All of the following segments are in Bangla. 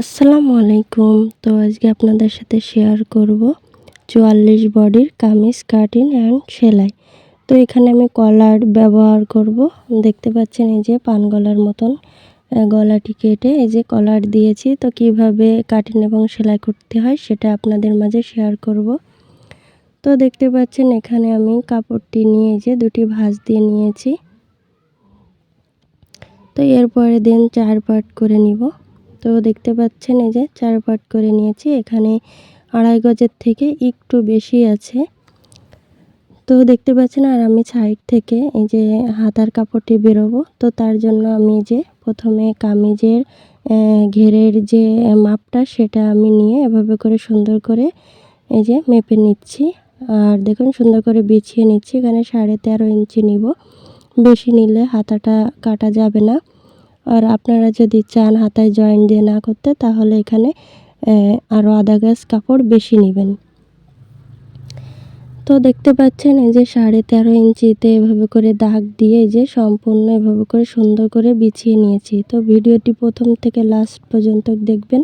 আসসালামু আলাইকুম। তো আজকে আপনাদের সাথে শেয়ার করব চুয়াল্লিশ বডির কামিজ কাটিং অ্যান্ড সেলাই। তো এখানে আমি কলার ব্যবহার করব। দেখতে পাচ্ছেন এই যে পান গলার মতন গলাটি কেটে এই যে কলার দিয়েছি। তো কীভাবে কাটিং এবং সেলাই করতে হয় সেটা আপনাদের মাঝে শেয়ার করব। তো দেখতে পাচ্ছেন এখানে আমি কাপড়টি নিয়ে যে দুটি ভাঁজ দিয়ে নিয়েছি। তো এরপরে দিন চার পার্ট করে নিব। তো দেখতে পাচ্ছেন এই যে চার পাট করে নিয়েছি। এখানে আড়াই গজের থেকে একটু বেশি আছে। তো দেখতে পাচ্ছেন আর আমি সাইড থেকে এই যে হাতার কাপড়টি বেরোবো। তো তার জন্য আমি যে প্রথমে কামিজের ঘেরের যে মাপটা সেটা আমি নিয়ে এভাবে করে সুন্দর করে এই যে মেপে নিচ্ছি। আর দেখুন সুন্দর করে বিছিয়ে নিচ্ছি। এখানে সাড়ে তেরো ইঞ্চি নিব। বেশি নিলে হাতাটা কাটা যাবে না। আর আপনারা যদি চান হাতায় জয়েন দিয়ে না করতে, তাহলে এখানে আরও আধা গাছ কাপড় বেশি নেবেন। তো দেখতে পাচ্ছেন এই যে সাড়ে তেরো ইঞ্চিতে এভাবে করে দাগ দিয়ে এই যে সম্পূর্ণ এভাবে করে সুন্দর করে বিছিয়ে নিয়েছি। তো ভিডিওটি প্রথম থেকে লাস্ট পর্যন্ত দেখবেন,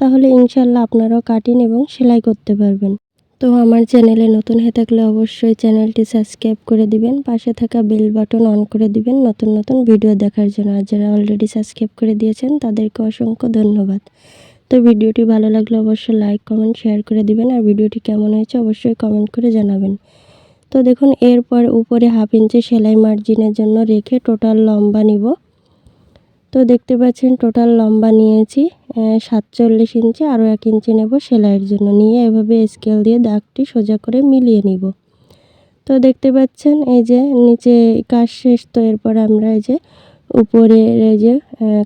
তাহলে ইনশাল্লাহ আপনারাও কাটিং এবং সেলাই করতে পারবেন। তো আমার চ্যানেলে নতুন হয়ে থাকলে অবশ্যই চ্যানেলটি সাবস্ক্রাইব করে দিবেন, পাশে থাকা বেল বাটন অন করে দিবেন, নতুন নতুন ভিডিও দেখার জন্য। আর যারা অলরেডি সাবস্ক্রাইব করে দিয়েছেন, তাদেরকে অসংখ্য ধন্যবাদ। তো ভিডিওটি ভালো লাগলে অবশ্যই লাইক কমেন্ট শেয়ার করে দিবেন। আর ভিডিওটি কেমন হয়েছে অবশ্যই কমেন্ট করে জানাবেন। তো দেখুন, এরপর উপরে হাফ ইঞ্চি সেলাই মার্জিনের জন্য রেখে টোটাল লম্বা নিব। তো দেখতে পাচ্ছেন টোটাল লম্বা নিয়েছি। সাতচল্লিশ ইঞ্চি আরও এক ইঞ্চি নেব সেলাইয়ের জন্য। নিয়ে এভাবে স্কেল দিয়ে দাগটি সোজা করে মিলিয়ে নিব। তো দেখতে পাচ্ছেন এই যে নিচে কাজ শেষ, তো এরপর আমরা এই যে উপরের এই যে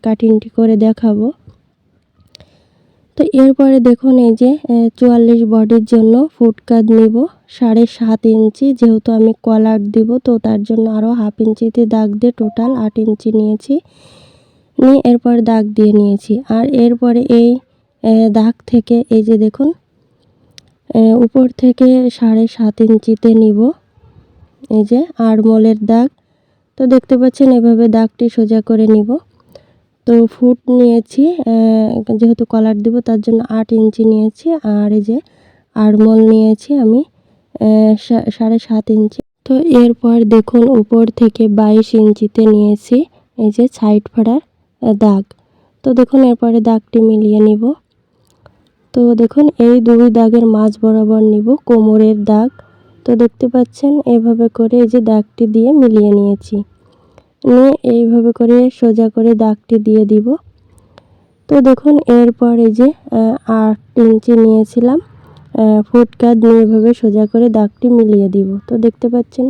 কাটিংটি করে দেখাবো। তো এরপরে দেখুন এই যে চুয়াল্লিশ বডির জন্য ফুটকাত নিব, সাড়ে সাত ইঞ্চি। যেহেতু আমি কলার দিব, তো তার জন্য আরও হাফ ইঞ্চিতে দাগ দিয়ে টোটাল আট ইঞ্চি নিয়েছি। নিয়ে এরপর দাগ দিয়ে নিয়েছি। আর এরপরে এই দাগ থেকে, এই যে দেখুন উপর থেকে সাড়ে সাত ইঞ্চিতে নিব। এই যে আড়মোলের দাগ। তো দেখতে পাচ্ছেন, এভাবে দাগটি সোজা করে নিব। তো ফুট নিয়েছি যেহেতু কলার দিব, তার জন্য আট ইঞ্চি নিয়েছি। আর এই যে আড়মোল নিয়েছি আমি সাড়ে সাত ইঞ্চি। তো এরপর দেখুন, উপর থেকে বাইশ ইঞ্চিতে নিয়েছি। এই যে সাইড ফাড়ার। দাগ। তো দেখুন, এরপরে দাগটি মিলিয়ে নিব। তো দেখুন, এই দুই দাগের মাঝ বরাবর নিব, কোমরের দাগ। তো দেখতে পাচ্ছেন, এভাবে করে এই যে দাগটি দিয়ে মিলিয়ে নিয়েছি। নিয়ে এইভাবে করে সোজা করে দাগটি দিয়ে দিব। তো দেখুন, এরপর এই যে আট ইঞ্চি নিয়েছিলাম ফুটকাট নিয়ে এভাবে সোজা করে দাগটি মিলিয়ে দিব। তো দেখতে পাচ্ছেন,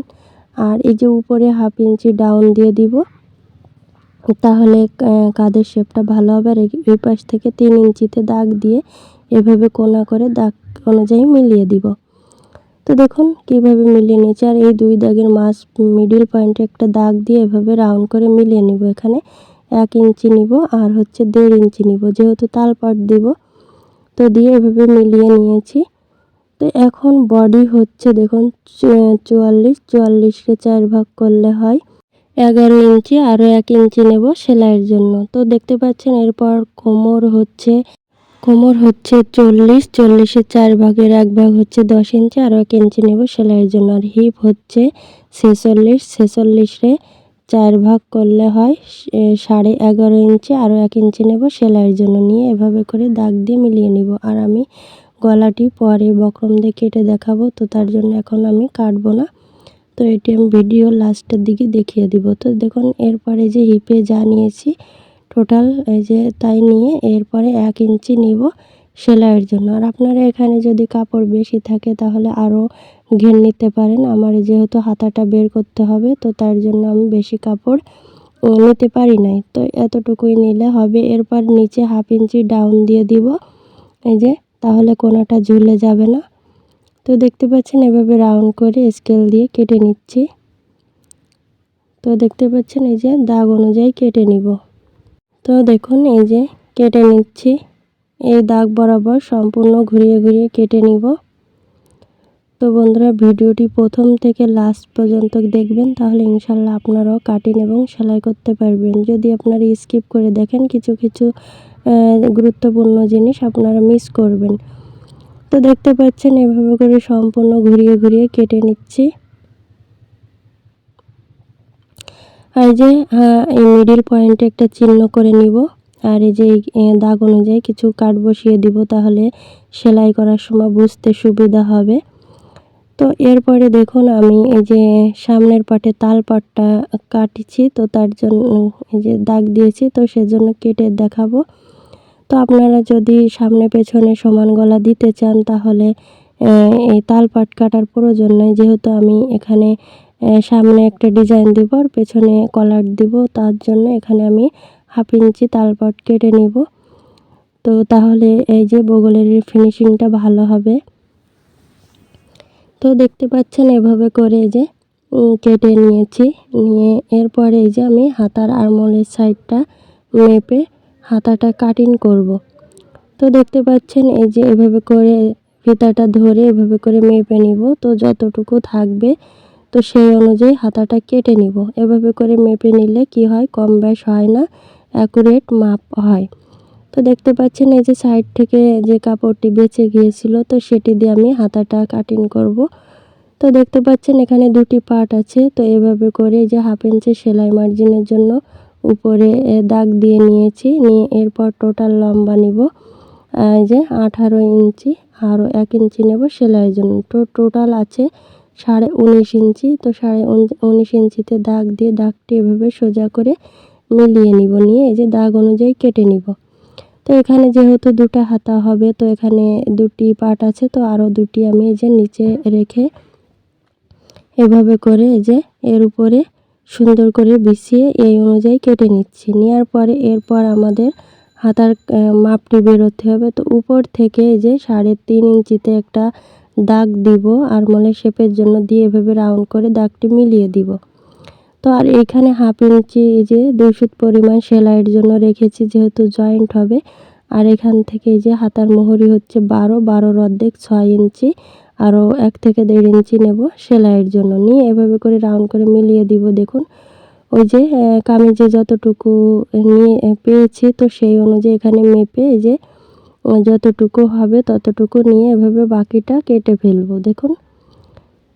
আর এই যে উপরে হাফ ইঞ্চি ডাউন দিয়ে দিব। তাহলে কাদের শেপটা ভালো হবে? আর এই পাশ থেকে তিন ইঞ্চিতে দাগ দিয়ে এভাবে কোনা করে দাগ অনুযায়ী মিলিয়ে দিব। তো দেখুন কীভাবে মিলিয়ে নিয়েছি। আর এই দুই দাগের মাছ মিডিল পয়েন্টে একটা দাগ দিয়ে এভাবে রাউন্ড করে মিলিয়ে নিব। এখানে এক ইঞ্চি নিব আর হচ্ছে দেড় ইঞ্চি নিব। যেহেতু তালপাট দিব, তো দিয়ে এভাবে মিলিয়ে নিয়েছি। তো এখন বডি হচ্ছে দেখুন চুয়াল্লিশ চুয়াল্লিশকে চার ভাগ করলে হয় এগারো ইঞ্চি আরও এক ইঞ্চি নেব সেলাইয়ের জন্য। তো দেখতে পাচ্ছেন এরপর কোমর হচ্ছে কোমর হচ্ছে চল্লিশ, চল্লিশের চার ভাগের এক ভাগ হচ্ছে দশ ইঞ্চি আরও এক ইঞ্চি নেব সেলাইয়ের জন্য। আর হিপ হচ্ছে ছেচল্লিশ, ছেচল্লিশে চার ভাগ করলে হয় সাড়ে এগারো ইঞ্চি আরও এক ইঞ্চি নেব সেলাইয়ের জন্য। নিয়ে এভাবে করে দাগ দিয়ে মিলিয়ে নিব। আর আমি গলাটি পরে বক্রম দিয়ে কেটে দেখাবো, তো তার জন্য এখন আমি কাটবো না। তো এটি আমি ভিডিও লাস্টের দিকে দেখিয়ে দিব। তো দেখুন, এরপরে যে হিপে যা নিয়েছি টোটাল এই যে তাই নিয়ে এরপরে এক ইঞ্চি নিব সেলাইয়ের জন্য। আর আপনারা এখানে যদি কাপড় বেশি থাকে, তাহলে আরও ঘের নিতে পারেন। আমার যেহেতু হাতাটা বের করতে হবে, তো তার জন্য আমি বেশি কাপড় নিতে পারি নাই। তো এতটুকুই নিলে হবে। এরপর নিচে হাফ ইঞ্চি ডাউন দিয়ে দিব। এই যে, তাহলে কোনাটা ঝুলে যাবে না। তো দেখতে পাচ্ছেন এভাবে রাউন্ড করে স্কেল দিয়ে কেটে নিচ্ছি। তো দেখতে পাচ্ছেন এই যে দাগ অনুযায়ী কেটে নিব। তো দেখুন এই যে কেটে নিচ্ছি। এই দাগ বরাবর সম্পূর্ণ ঘুরিয়ে ঘুরিয়ে কেটে নিব। তো বন্ধুরা ভিডিওটি প্রথম থেকে লাস্ট পর্যন্ত দেখবেন, তাহলে ইনশাল্লাহ আপনারাও কাটিং এবং সেলাই করতে পারবেন। যদি আপনারা স্কিপ করে দেখেন, কিছু কিছু গুরুত্বপূর্ণ জিনিস আপনারা মিস করবেন। তো দেখতে পাচ্ছেন, এভাবে করে সম্পূর্ণ ঘুরিয়ে ঘুরিয়ে কেটে নিচ্ছি। আর যে এই মিডিল পয়েন্টে একটা চিহ্ন করে নিব। আর এই যে দাগ অনুযায়ী কিছু কাঠ বসিয়ে দিব, তাহলে সেলাই করার সময় বুঝতে সুবিধা হবে। তো এরপরে দেখুন, আমি এই যে, সামনের পাটে তাল পাটটা কাটিছি, তো তার জন্য এই যে দাগ দিয়েছি, তো সেজন্য কেটে দেখাবো। তো আপনারা যদি সামনে পেছনে সমান গলা দিতে চান, তাহলে এই তাল পাট কাটার প্রয়োজন নয় যেহেতু আমি এখানে সামনে একটা ডিজাইন দিব আর পেছনে কলার দিব, তার জন্য এখানে আমি হাফ ইঞ্চি তালপাট কেটে নিব। তো তাহলে এই যে বগলের ফিনিশিংটা ভালো হবে। তো দেখতে পাচ্ছেন এভাবে করে যে কেটে নিয়েছি। নিয়ে এরপরে এই যে আমি হাতার আরমোলের সাইডটা মেপে হাতাটা কাটিং করব। তো দেখতে পাচ্ছেন, এই যে এভাবে করে ফিতাটা ধরে এভাবে করে মেপে নিব। তো যতটুকু থাকবে, তো সেই অনুযায়ী হাতাটা কেটে নিব। এভাবে করে মেপে নিলে কি হয়, কম ব্যাস হয় না অ্যাকুরেট মাপ হয়। তো দেখতে পাচ্ছেন, এই যে সাইড থেকে যে কাপড়টি বেঁচে গিয়েছিল, তো সেটি দিয়ে আমি হাতাটা কাটিং করব। তো দেখতে পাচ্ছেন, এখানে দুটি পার্ট আছে। তো এভাবে করে যে হাফ ইঞ্চি সেলাই মার্জিনের জন্য উপরে দাগ দিয়ে নিয়েছি, নিয়ে এরপর টোটাল লম্বা নিব। যে আঠারো ইঞ্চি আরও এক ইঞ্চি নেব সেলাইয়ের জন্য। তো টোটাল আছে সাড়ে উনিশ ইঞ্চি, তো সাড়ে উনিশ ইঞ্চিতে দাগ দিয়ে দাগটি এভাবে সোজা করে মিলিয়ে নিব, নিয়ে এই যে দাগ অনুযায়ী কেটে নিব। তো এখানে যেহেতু দুটা হাতা হবে, তো এখানে দুটি পার্ট আছে, তো আরও দুটি আমি এই যে নিচে রেখে এভাবে করে এই যে এর উপরে সুন্দর করে বিছিয়ে এই অনুযায়ী কেটে নিচ্ছি। নেওয়ার পরে এরপর আমাদের হাতার মাপটি বেরোতে হবে। তো উপর থেকে এই যে সাড়ে তিন ইঞ্চিতে একটা দাগ দিব আর মনে শেপের জন্য দিয়ে এভাবে রাউন্ড করে দাগটি মিলিয়ে দিব। তো আর এইখানে হাফ ইঞ্চি এই যে দুই ফুট পরিমাণ সেলাইয়ের জন্য রেখেছি যেহেতু জয়েন্ট হবে। আর এখান থেকে যে হাতার মোহরি হচ্ছে বারো, বারোর অর্ধেক ছয় ইঞ্চি। আরও এক থেকে দেড় ইঞ্চি নেব সেলাইয়ের জন্য। নিয়ে এভাবে করে রাউন্ড করে মিলিয়ে দিব, দেখুন। ওই যে কামিজে যতটুকু নিয়ে পেয়েছি, তো সেই অনুযায়ী এখানে মেপে যে যতটুকু হবে ততটুকু নিয়ে এভাবে বাকিটা কেটে ফেলব, দেখুন।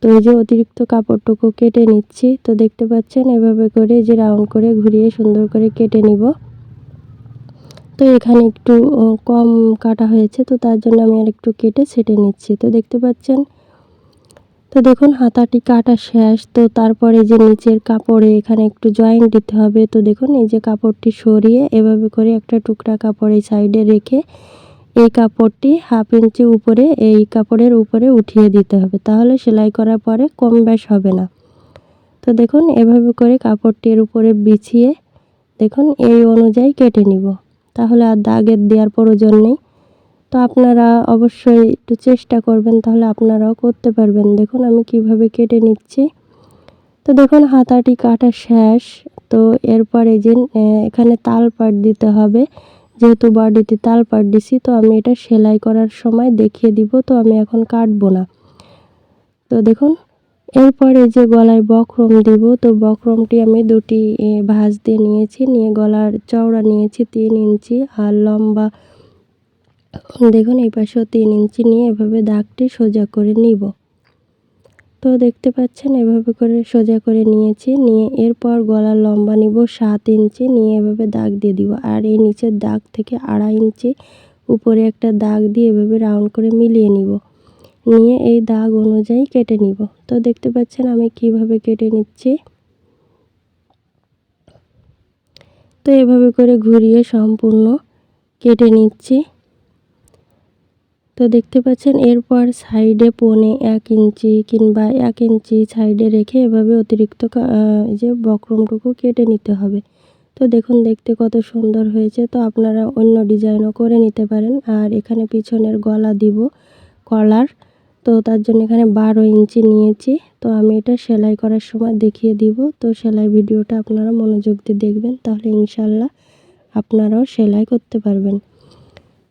তো এই যে অতিরিক্ত কাপড়টুকু কেটে নিচ্ছি, তো দেখতে পাচ্ছেন, এভাবে করে যে রাউন্ড করে ঘুরিয়ে সুন্দর করে কেটে নিব। তো এখানে একটু কম কাটা হয়েছে, তো তার জন্য আমি আর একটু কেটে সেটে নিচ্ছি। তো দেখতে পাচ্ছেন? তো দেখুন, হাতাটি কাটা শেষ। তো তারপরে যে নিচের কাপড়ে এখানে একটু জয়েন্ট দিতে হবে। তো দেখুন, এই যে কাপড়টি সরিয়ে এভাবে করে একটা টুকরা কাপড় এই সাইডে রেখে এই কাপড়টি হাফ ইঞ্চি উপরে, এই কাপড়ের উপরে উঠিয়ে দিতে হবে। তাহলে সেলাই করার পরে কম ব্যাস হবে না। তো দেখুন, এভাবে করে কাপড়টির উপরে বিছিয়ে দেখুন, এই অনুযায়ী কেটে নিব। তাহলে আর দাগের দেওয়ার প্রয়োজন নেই। তো আপনারা অবশ্যই একটু চেষ্টা করবেন, তাহলে আপনারাও করতে পারবেন। দেখুন আমি কীভাবে কেটে নিচ্ছি। তো দেখুন হাতাটি কাটা শেষ। তো এরপরে যে এখানে তাল পাট দিতে হবে। যেহেতু বডিতে তাল পাট দিছি, তো আমি এটা সেলাই করার সময় দেখিয়ে দিব। তো আমি এখন কাটবো না। তো দেখুন এরপরে যে গলায় বক্রম দিব, তো বক্রমটি আমি দুটি ভাঁজ দিয়ে নিয়েছি। নিয়ে গলার চওড়া নিয়েছি তিন ইঞ্চি আর লম্বা, দেখুন এই পাশেও তিন ইঞ্চি নিয়ে এভাবে দাগটি সোজা করে নিব। তো দেখতে পাচ্ছেন এভাবে করে সোজা করে নিয়েছি। নিয়ে এরপর গলার লম্বা নিব সাত ইঞ্চি, নিয়ে এভাবে দাগ দিয়ে দিব। আর এই নিচের দাগ থেকে আড়াই ইঞ্চি, উপরে একটা দাগ দিয়ে এভাবে রাউন্ড করে মিলিয়ে নিব। নিয়ে এই দাগ অনুযায়ী কেটে নিব। তো দেখতে পাচ্ছেন আমি কীভাবে কেটে নিচ্ছি। তো এভাবে করে ঘুরিয়ে সম্পূর্ণ কেটে নিচ্ছি। তো দেখতে পাচ্ছেন এরপর সাইডে পনে এক ইঞ্চি কিংবা এক ইঞ্চি সাইডে রেখে এভাবে অতিরিক্ত যে বক্রমটুকু কেটে নিতে হবে। তো দেখুন, দেখতে কত সুন্দর হয়েছে। তো আপনারা অন্য ডিজাইনও করে নিতে পারেন। আর এখানে পিছনের গলা দিব, কলার। তো তার জন্য এখানে বারো ইঞ্চি নিয়েছি। তো আমি এটা সেলাই করার সময় দেখিয়ে দিব। তো সেলাই ভিডিওটা আপনারা মনোযোগ দিয়ে দেখবেন, তাহলে ইনশাল্লাহ আপনারাও সেলাই করতে পারবেন।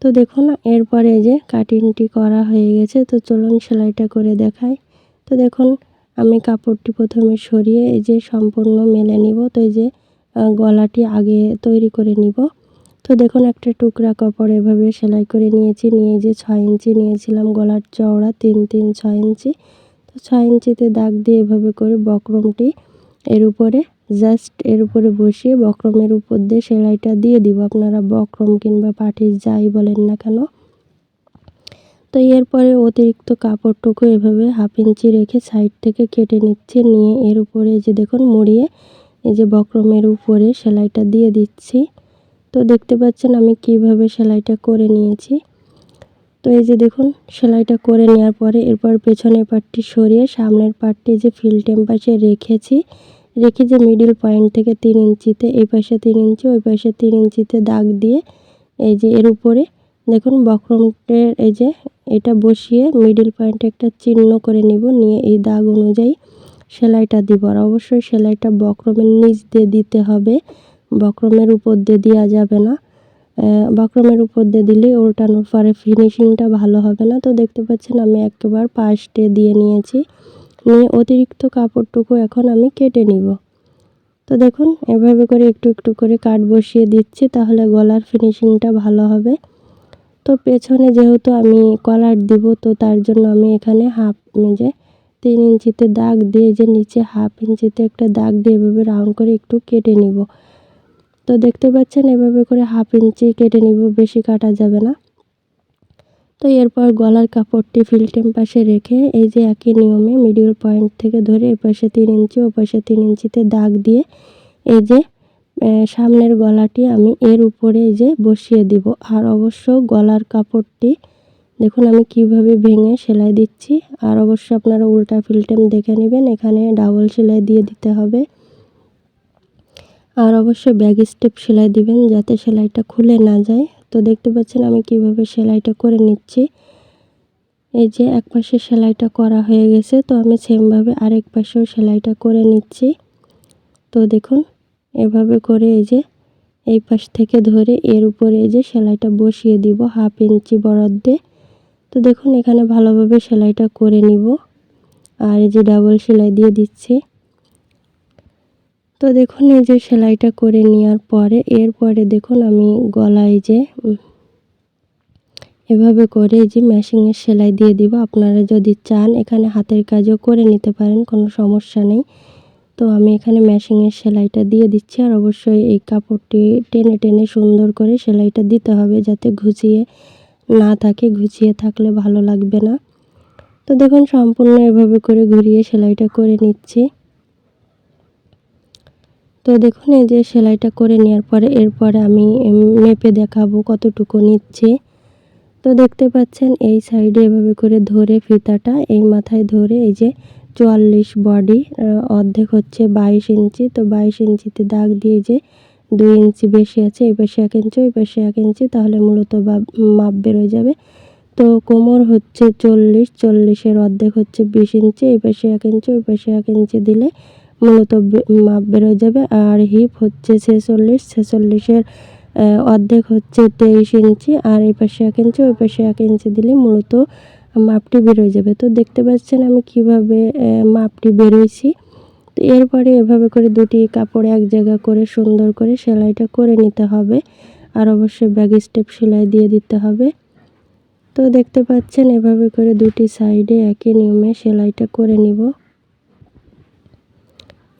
তো দেখুন, এরপরে যে কাটিংটি করা হয়ে গেছে। তো চলুন সেলাইটা করে দেখাই। তো দেখুন, আমি কাপড়টি প্রথমে সরিয়ে এই যে সম্পূর্ণ মেলে নিব। তো এই যে গলাটি আগে তৈরি করে নিব। তো দেখুন, একটা টুকরা কাপড় এভাবে সেলাই করে নিয়েছি। নিয়ে যে ছয় ইঞ্চি নিয়েছিলাম গলার চওড়া, তিন তিন, ছয় ইঞ্চি। তো ছয় ইঞ্চিতে দাগ দিয়ে এভাবে করে বক্রমটি এর উপরে, জাস্ট এর উপরে বসিয়ে বক্রমের উপর দিয়ে সেলাইটা দিয়ে দিব। আপনারা বক্রম কিংবা পাটি যাই বলেন না কেন। তো এরপরে অতিরিক্ত কাপড়টুকু এভাবে হাফ ইঞ্চি রেখে সাইড থেকে কেটে নিচ্ছে। নিয়ে এর উপরে যে দেখুন, মুড়িয়ে এই যে বক্রমের উপরে সেলাইটা দিয়ে দিচ্ছি। তো দেখতে পাচ্ছেন আমি কীভাবে সেলাইটা করে নিয়েছি। তো এই যে দেখুন, সেলাইটা করে নেওয়ার পরে এরপর পেছনের পাটটি সরিয়ে সামনের পাটটি যে ফিল টেম্পাসে রেখেছি, রেখে যে মিডিল পয়েন্ট থেকে তিন ইঞ্চিতে, এই পাশে তিন ইঞ্চি, ওই পাশে তিন ইঞ্চিতে দাগ দিয়ে এই যে এর উপরে দেখুন বক্রমের এই যে এটা বসিয়ে মিডিল পয়েন্টে একটা চিহ্ন করে নিব, নিয়ে এই দাগ অনুযায়ী সেলাইটা দিব। আর অবশ্যই সেলাইটা বক্রমের নিচ দিয়ে দিতে হবে। বক্রমের উপর দিয়ে দেওয়া যাবে না। বক্রমের উপর দিয়ে দিলে উল্টানোর পরে ফিনিশিংটা ভালো হবে না। তো দেখতে পাচ্ছেন আমি একবার পাশটে দিয়ে নিয়েছি। নিয়ে অতিরিক্ত কাপড়টুকু এখন আমি কেটে নিব। তো দেখুন, এভাবে করে একটু একটু করে কাট বসিয়ে দিচ্ছি, তাহলে গলার ফিনিশিংটা ভালো হবে। তো পেছনে যেহেতু আমি কলার দিব, তো তার জন্য আমি এখানে হাফ যে তিন ইঞ্চিতে দাগ দিয়ে, যে নিচে হাফ ইঞ্চিতে একটা দাগ দিয়ে, এভাবে রাউন্ড করে একটু কেটে নিব। তো দেখতে পাচ্ছেন, এভাবে করে হাফ ইঞ্চি কেটে নিব, বেশি কাটা যাবে না। তো এরপর গলার কাপড়টি ফিল্টেম পাশে রেখে এই যে একই নিয়মে মিডিল পয়েন্ট থেকে ধরে এ পাশে তিন ইঞ্চি ও পাশে তিন ইঞ্চিতে দাগ দিয়ে এই যে সামনের গলাটি আমি এর উপরে এই যে বসিয়ে দিব। আর অবশ্য গলার কাপড়টি, দেখুন আমি কীভাবে ভেঙে সেলাই দিচ্ছি। আর অবশ্য আপনারা উল্টা ফিল্টেম দেখে নেবেন, এখানে ডাবল সেলাই দিয়ে দিতে হবে। আর অবশ্যই ব্যাগ স্টেপ সেলাই দিবেন যাতে সেলাইটা খুলে না যায়। তো দেখতে পাচ্ছেন আমি কীভাবে সেলাইটা করে নিচ্ছি। এই যে এক পাশে সেলাইটা করা হয়ে গেছে, তো আমি সেমভাবে আরেক পাশেও সেলাইটা করে নিচ্ছি। তো দেখুন, এভাবে করে এই যে এই পাশ থেকে ধরে এর উপরে এই যে সেলাইটা বসিয়ে দিব হাফ ইঞ্চি বরাদ্দে। তো দেখুন, এখানে ভালোভাবে সেলাইটা করে নিব। আর এই যে ডাবল সেলাই দিয়ে দিচ্ছি। তো দেখুন, এই যে সেলাইটা করে নেওয়ার পরে, এরপরে দেখুন আমি গলায় যে এভাবে করে যে ম্যাশিংয়ের সেলাই দিয়ে দিব। আপনারা যদি চান, এখানে হাতের কাজও করে নিতে পারেন, কোনো সমস্যা নেই। তো আমি এখানে ম্যাশিংয়ের সেলাইটা দিয়ে দিচ্ছি, আর অবশ্যই এই কাপড়টি টেনে টেনে সুন্দর করে সেলাইটা দিতে হবে যাতে ঘুচিয়ে না থাকে, ঘুচিয়ে থাকলে ভালো লাগবে না। তো দেখুন, সম্পূর্ণ এভাবে করে ঘুরিয়ে সেলাইটা করে নিচ্ছি। তো দেখুন, এই যে সেলাইটা করে নেওয়ার পরে এরপরে আমি মেপে দেখাবো কতটুকু নিচ্ছে। তো দেখতে পাচ্ছেন, এই সাইডে এভাবে করে ধরে ফিতাটা, এই মাথায় ধরে এই যে চুয়াল্লিশ বডি অর্ধেক হচ্ছে বাইশ ইঞ্চি। তো বাইশ ইঞ্চিতে দাগ দিয়ে যে দুই ইঞ্চি বেশি আছে, এই পাশে এক ইঞ্চি, ওই পাশে এক ইঞ্চি, তাহলে মূলত মাপ বেরোয় যাবে। তো কোমর হচ্ছে চল্লিশ, চল্লিশের অর্ধেক হচ্ছে বিশ ইঞ্চি, এই পাশে এক ইঞ্চি, ওই পাশে এক ইঞ্চি দিলে মূলত মাপ বেরোয় যাবে। আর হিপ হচ্ছে ছেচল্লিশ, ছেচল্লিশের অর্ধেক হচ্ছে তেইশ ইঞ্চি। আর এই পাশে এক ইঞ্চি, ওই পাশে এক ইঞ্চি দিলে মূলত মাপটি বেরোয় যাবে। তো দেখতে পাচ্ছেন আমি কীভাবে মাপটি বেরোইছি। তো এরপরে এভাবে করে দুটি কাপড় এক জায়গা করে সুন্দর করে সেলাইটা করে নিতে হবে। আর অবশ্যই ব্যাগ স্টেপ সেলাই দিয়ে দিতে হবে। তো দেখতে পাচ্ছেন এভাবে করে দুটি সাইডে একই নিয়মে সেলাইটা করে নিব।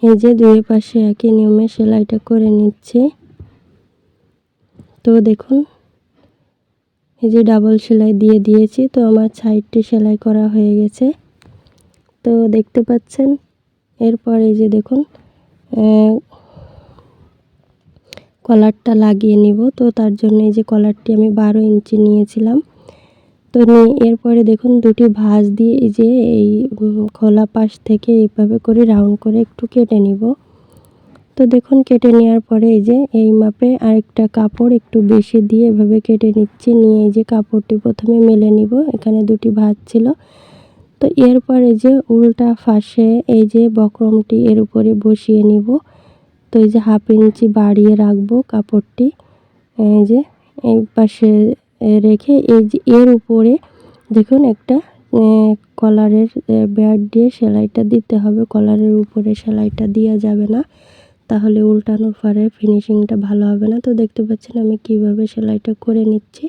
এই যে দুই পাশে একই নিয়মে সেলাইটা করে নিচ্ছি। তো দেখুন, এই যে ডাবল সেলাই দিয়ে দিয়েছি, তো আমার সাইডটি সেলাই করা হয়ে গেছে। তো দেখতে পাচ্ছেন, এরপর এই যে দেখুন কলারটা লাগিয়ে নিব। তো তার জন্য এই যে কলারটি আমি বারো ইঞ্চি নিয়েছিলাম। তো নিয়ে এরপরে দেখুন দুটি ভাঁজ দিয়ে এই যে এই খোলা পাশ থেকে এইভাবে করে রাউন্ড করে একটু কেটে নিব। তো দেখুন কেটে নেওয়ার পরে এই যে এই মাপে আরেকটা কাপড় একটু বেশি দিয়ে এভাবে কেটে নিচ্ছি। নিয়ে এই যে কাপড়টি প্রথমে মেলে নিব, এখানে দুটি ভাঁজ ছিল। তো এরপরে যে উল্টা ফাঁসে এই যে বক্রমটি এর উপরে বসিয়ে নিব। তো এই যে হাফ ইঞ্চি বাড়িয়ে রাখব কাপড়টি। এই যে এই পাশে রেখে এই যে, এর উপরে দেখুন একটা কলারের ব্যাট দিয়ে সেলাইটা দিতে হবে। কলারের উপরে সেলাইটা দেওয়া যাবে না। তাহলে উল্টানোর পরে ফিনিশিংটা ভালো হবে না। তো দেখতে পাচ্ছেন আমি কীভাবে সেলাইটা করে নিচ্ছি।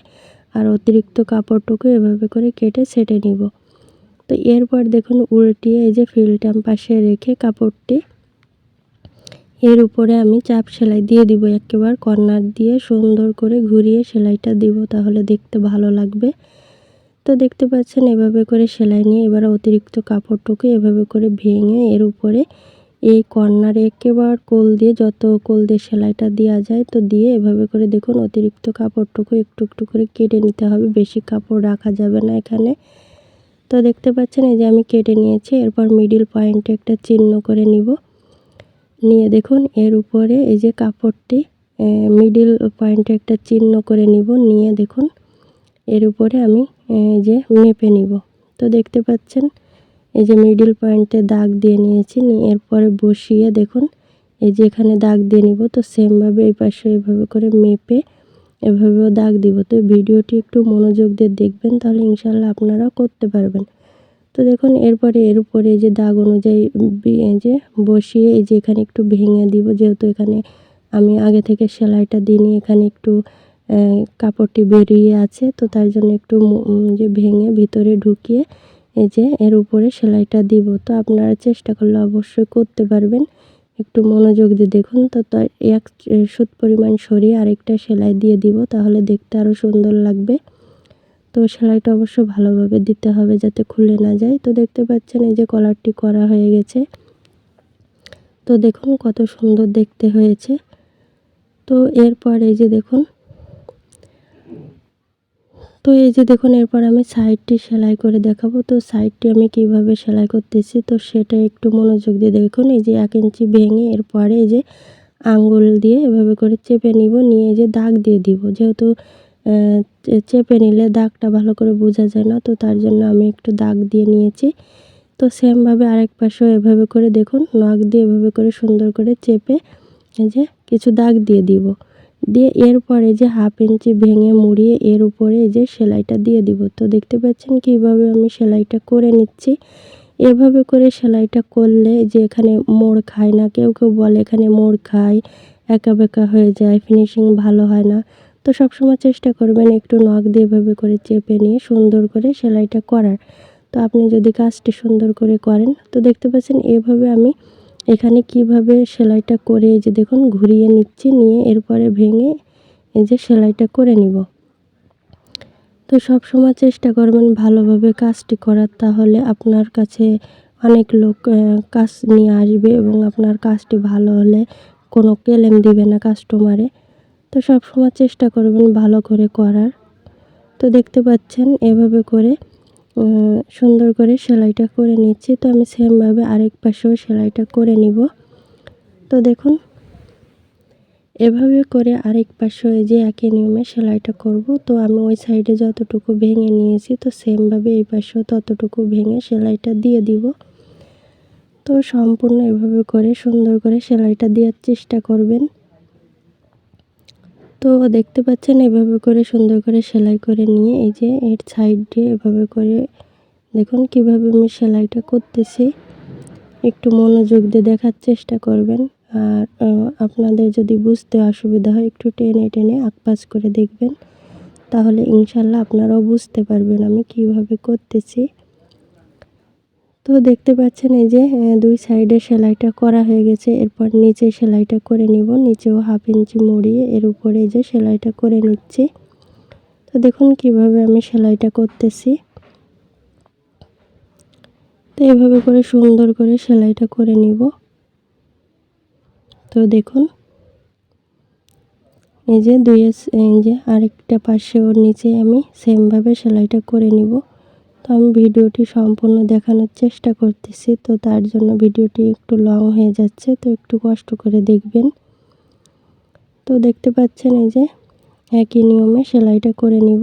আর অতিরিক্ত কাপড়টুকু এভাবে করে কেটে সেটে নিব। তো এরপর দেখুন উল্টিয়ে এই যে ফিলটাম পাশে রেখে কাপড়টি এর উপরে আমি চাপ সেলাই দিয়ে দিব, একেবারে কর্নার দিয়ে সুন্দর করে ঘুরিয়ে সেলাইটা দিব, তাহলে দেখতে ভালো লাগবে। তো দেখতে পাচ্ছেন, এভাবে করে সেলাই নিয়ে এবার অতিরিক্ত কাপড়টুকু এভাবে করে ভেঙে এর উপরে এই কর্নারে একেবারে কোল দিয়ে, যত কোল দিয়ে সেলাইটা দেওয়া যায়, তো দিয়ে এভাবে করে দেখুন অতিরিক্ত কাপড়টুকু একটু একটু করে কেটে নিতে হবে, বেশি কাপড় রাখা যাবে না এখানে। তো দেখতে পাচ্ছেন, এই যে আমি কেটে নিয়েছি, এরপর মিডিল পয়েন্টে একটা চিহ্ন করে নিব। নিয়ে দেখুন, এর উপরে এই যে কাপড়টি মিডিল পয়েন্টে একটা চিহ্ন করে নিব, নিয়ে দেখুন, এর উপরে আমি এই যে মেপে নিব। তো দেখতে পাচ্ছেন, এই যে মিডিল পয়েন্টে দাগ দিয়ে নিয়েছি নিয়ে এরপরে বসিয়ে দেখুন, এই যে এখানে দাগ দিয়ে নিব, তো সেমভাবে এই পাশে এভাবে করে মেপে এভাবেও দাগ দিব। তো ভিডিওটি একটু মনোযোগ দিয়ে দেখবেন, তাহলে ইনশাল্লাহ আপনারা করতে পারবেন। তো দেখুন, এরপরে এর উপরে যে দাগ অনুযায়ী যে বসিয়ে এই যে এখানে একটু ভেঙে দিব, যেহেতু এখানে আমি আগে থেকে সেলাইটা দিইনি, এখানে একটু কাপড়টি বেরিয়ে আছে, তো তার জন্য একটু যে ভেঙে ভিতরে ঢুকিয়ে এই যে এর উপরে সেলাইটা দিব। তো আপনারা চেষ্টা করলে অবশ্যই করতে পারবেন। একটু মনোযোগ দিয়ে দেখুন, তো তার এক সুত পরিমাণ সরিয়ে আরেকটা সেলাই দিয়ে দিব, তাহলে দেখতে আরও সুন্দর লাগবে। তো সেলাইটা অবশ্য ভালোভাবে দিতে হবে যাতে খুলে না যায়। তো দেখতে পাচ্ছেন এই যে কলারটি করা হয়ে গেছে। তো দেখুন কত সুন্দর দেখতে হয়েছে। তো এরপর এই যে দেখুন, তো এই যে দেখুন, এরপর আমি সাইডটি সেলাই করে দেখাবো। তো সাইডটি আমি কীভাবে সেলাই করতেছি, তো সেটা একটু মনোযোগ দিয়ে দেখুন। এই যে এক ইঞ্চি ভেঙে এরপরে এই যে আঙ্গুল দিয়ে এভাবে করে চেপে নিব, নিয়ে যে দাগ দিয়ে দিব। যেহেতু চেপে নিলে দাগটা ভালো করে বোঝা যায় না, তো তার জন্য আমি একটু দাগ দিয়ে নিয়েছি। তো সেমভাবে আরেক পাশেও এভাবে করে দেখুন, নখ দিয়ে এভাবে করে সুন্দর করে চেপে এই যে কিছু দাগ দিয়ে দিব। দিয়ে এরপরে যে হাফ ইঞ্চি ভেঙে মুড়িয়ে এর উপরে যে সেলাইটা দিয়ে দিব। তো দেখতে পাচ্ছেন কীভাবে আমি সেলাইটা করে নিচ্ছি। এভাবে করে সেলাইটা করলে যে এখানে মোড় খায় না, কেউ কেউ বলে এখানে মোড় খায়, একা বেঁকা হয়ে যায় ফিনিশিং ভালো হয় না। তো সবসময় চেষ্টা করবেন একটু নখ দিয়ে এভাবে করে চেপে নিয়ে সুন্দর করে সেলাইটা করার। তো আপনি যদি কাজটি সুন্দর করে করেন, তো দেখতে পাচ্ছেন এভাবে আমি এখানে কীভাবে সেলাইটা করে এই যে দেখুন ঘুরিয়ে নিচ্ছি, নিয়ে এরপরে ভেঙে এই যে সেলাইটা করে নিব। তো সব সময় চেষ্টা করবেন ভালোভাবে কাজটি করার, তাহলে আপনার কাছে অনেক লোক কাজ নিয়ে আসবে এবং আপনার কাজটি ভালো হলে কোনো কেলেম দিবে না কাস্টমারে। তো সব সময় চেষ্টা করবেন ভালো করে করার। তো দেখতে পাচ্ছেন এভাবে করে সুন্দর করে সেলাইটা করে নিচ্ছি। তো আমি সেমভাবে আরেক পাশেও সেলাইটা করে নিব। তো দেখুন, এভাবে করে আরেক পাশে যে একই নিয়মে সেলাইটা করব। তো আমি ওই সাইডে যতটুকু ভেঙে নিয়েছি, তো সেমভাবে এই পাশেও ততটুকু ভেঙে সেলাইটা দিয়ে দিব। তো সম্পূর্ণ এভাবে করে সুন্দর করে সেলাইটা দেওয়ার চেষ্টা করবেন। তো দেখতে পাচ্ছেন, এভাবে করে সুন্দর করে সেলাই করে নিয়ে এই যে এর সাইড দিয়ে এভাবে করে দেখুন কীভাবে আমি সেলাইটা করতেছি। একটু মনোযোগ দিয়ে দেখার চেষ্টা করবেন। আর আপনাদের যদি বুঝতে অসুবিধা হয়, একটু টেনে টেনে আকপাস করে দেখবেন। তাহলে ইনশাল্লাহ আপনারাও বুঝতে পারবেন আমি কীভাবে করতেছি। তো দেখতে পাচ্ছেন এই যে দুই সাইডে সেলাইটা করা হয়ে গেছে। এরপর নিচে সেলাইটা করে নিব। নিচেও হাফ ইঞ্চি মুড়িয়ে এর উপরে যে সেলাইটা করে নিচ্ছি। তো দেখুন কীভাবে আমি সেলাইটা করতেছি। তো এভাবে করে সুন্দর করে সেলাইটা করে নিব। তো দেখুন, এই যে দুই এই যে আরেকটা পাশে ওর নিচে আমি সেমভাবে সেলাইটা করে নিব। তো আমি ভিডিওটি সম্পূর্ণ দেখানোর চেষ্টা করতেছি, তো তার জন্য ভিডিওটি একটু লং হয়ে যাচ্ছে, তো একটু কষ্ট করে দেখবেন। তো দেখতে পাচ্ছেন এই যে, একই নিয়মে সেলাইটা করে নিব।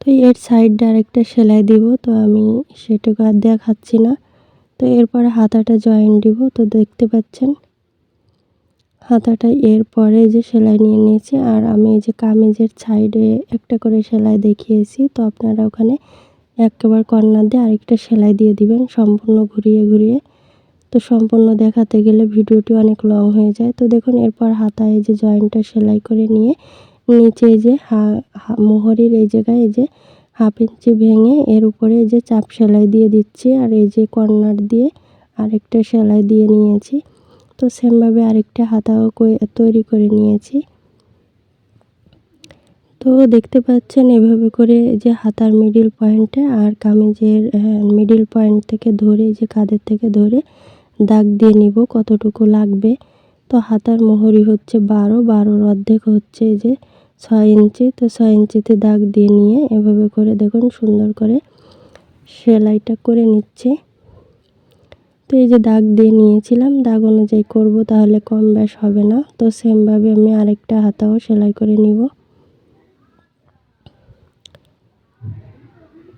তো এর সাইডটা আরেকটা সেলাই দিব, তো আমি সেটুকু আর দেখাচ্ছি না। তো এরপরে হাতাটা জয়েন দিব, তো দেখতে পাচ্ছেন হাতাটা এরপরে যে সেলাই নিয়ে নিয়েছি। আর আমি এই যে কামিজের সাইডে একটা করে সেলাই দেখিয়েছি। তো আপনারা ওখানে একেবারে কর্নার দিয়ে আরেকটা সেলাই দিয়ে দিবেন সম্পূর্ণ ঘুরিয়ে ঘুরিয়ে। তো সম্পূর্ণ দেখাতে গেলে ভিডিওটি অনেক লং হয়ে যায়। তো দেখুন, এরপর হাতায় যে জয়েন্টটা সেলাই করে নিয়ে নিচে যে হা মোহরির এই জায়গায় এই যে হাফ ইঞ্চি ভেঙে এর উপরে যে চাপ সেলাই দিয়ে দিচ্ছি। আর এই যে কর্নার দিয়ে আরেকটা সেলাই দিয়ে নিয়েছি। তো সেমভাবে আরেকটা হাতাও তৈরি করে নিয়েছি। তো দেখতে পাচ্ছেন এভাবে করে যে হাতার মিডিল পয়েন্টে আর কামিজের মিডিল পয়েন্ট থেকে ধরে, যে কাঁধের থেকে ধরে দাগ দিয়ে নিব কতটুকু লাগবে। তো হাতার মোহরি হচ্ছে বারো, বারোর অর্ধেক হচ্ছে যে ছয় ইঞ্চি। তো ছয় ইঞ্চিতে দাগ দিয়ে নিয়ে এভাবে করে দেখুন সুন্দর করে সেলাইটা করে নিচ্ছে। তো এই যে দাগ দিয়ে নিয়েছিলাম, দাগ অনুযায়ী করব, তাহলে কম ব্যাস হবে না। তো সেমভাবে আমি আরেকটা হাতাও সেলাই করে নিব।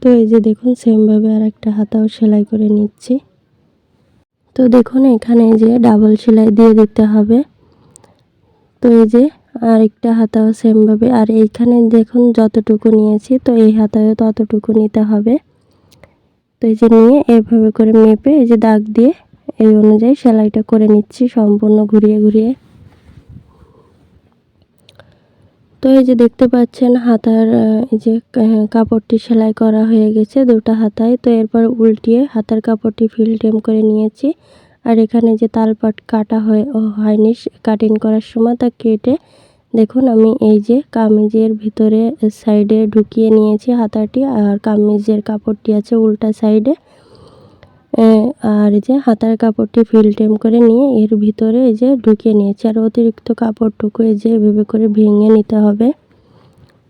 তো এই যে দেখুন সেমভাবে আর একটা হাতাও সেলাই করে নিচ্ছি। তো দেখুন, এখানে যে ডাবল সেলাই দিয়ে দিতে হবে। তো এই যে আরেকটা হাতাও সেমভাবে আর এইখানে দেখুন, যতটুকু নিয়েছি, তো এই হাতায়ও ততটুকু নিতে হবে। তো এই যে নিয়ে এভাবে করে মেপে এই যে দাগ দিয়ে এই অনুযায়ী সেলাইটা করে নিচ্ছি সম্পূর্ণ ঘুরিয়ে ঘুরিয়ে। তো এই যে দেখতে পাচ্ছেন হাতার, এই যে কাপড়টি সেলাই করা হয়ে গেছে দুটো হাতায়। তো এরপর উল্টিয়ে হাতার কাপড়টি ফিল টেম করে নিয়েছি। আর এখানে যে তালপাট কাটা হয়ে হয়নি, কাটিং করার সময় তা কেটে দেখুন, আমি এই যে কামিজের ভিতরে সাইডে ঢুকিয়ে নিয়েছি হাতাটি, আর কামিজের কাপড়টি আছে উল্টা সাইডে। আর যে হাতার কাপড়টি ফিল টেম করে নিয়ে এর ভিতরে এই যে ঢুকিয়ে নিয়েছি, আর অতিরিক্ত কাপড়টুকু এই যে এভাবে করে ভেঙে নিতে হবে।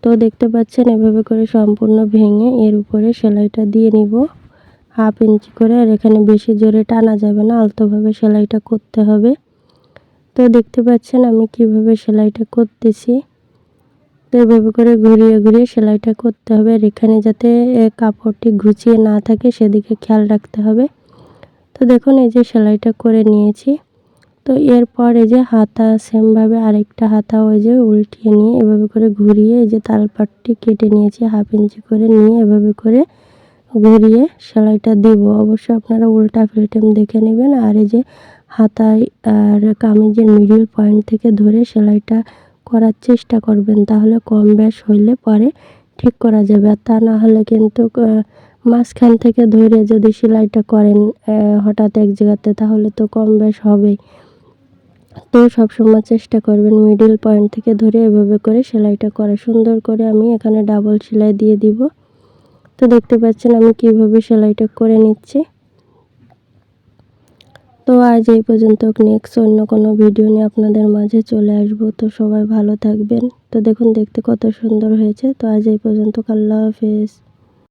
তো দেখতে পাচ্ছেন, এভাবে করে সম্পূর্ণ ভেঙে এর উপরে সেলাইটা দিয়ে নিব। হাফ ইঞ্চি করে, আর এখানে বেশি জোরে টানা যাবে না, আলতোভাবে সেলাইটা করতে হবে। তো দেখতে পাচ্ছেন আমি কীভাবে সেলাইটা করতেছি। তো এভাবে করে ঘুরিয়ে ঘুরিয়ে সেলাইটা করতে হবে আর এখানে যাতে কাপড়টি ঘুচিয়ে না থাকে সেদিকে খেয়াল রাখতে হবে। তো দেখুন এই যে সেলাইটা করে নিয়েছি। তো এরপর এই যে হাতা সেমভাবে আরেকটা হাতা ওই যে উল্টিয়ে নিয়ে এভাবে করে ঘুরিয়ে এই যে তালপাটটি কেটে নিয়েছি, হাফ ইঞ্চি করে নিয়ে এভাবে করে ঘুরিয়ে সেলাইটা দিব। অবশ্য আপনারা উল্টা ফিল্টেম দেখে নেবেন আর এই যে হাতায় আর কামিজের মিডিল পয়েন্ট থেকে ধরে সেলাইটা করার চেষ্টা করবেন। তাহলে কম ব্যাস হইলে পরে ঠিক করা যাবে। আর তা না হলে কিন্তু মাঝখান থেকে ধরে যদি সেলাইটা করেন হঠাৎ এক জায়গাতে, তাহলে তো কম ব্যাস হবেই। তো সবসময় চেষ্টা করবেন মিডিল পয়েন্ট থেকে ধরে এভাবে করে সেলাইটা করা। সুন্দর করে আমি এখানে ডাবল সেলাই দিয়ে দিব। তো দেখতে পাচ্ছেন আমি কীভাবে সেলাইটা করে নিচ্ছি। তো আজ এই পর্যন্ত নেক্সট অন্য কোনো ভিডিও নিয়ে আপনাদের মাঝে চলে আসব। তো সবাই ভালো থাকবেন। তো দেখুন, দেখতে কত সুন্দর হয়েছে। তো আজ এই পর্যন্ত, আল্লাহ হাফেজ।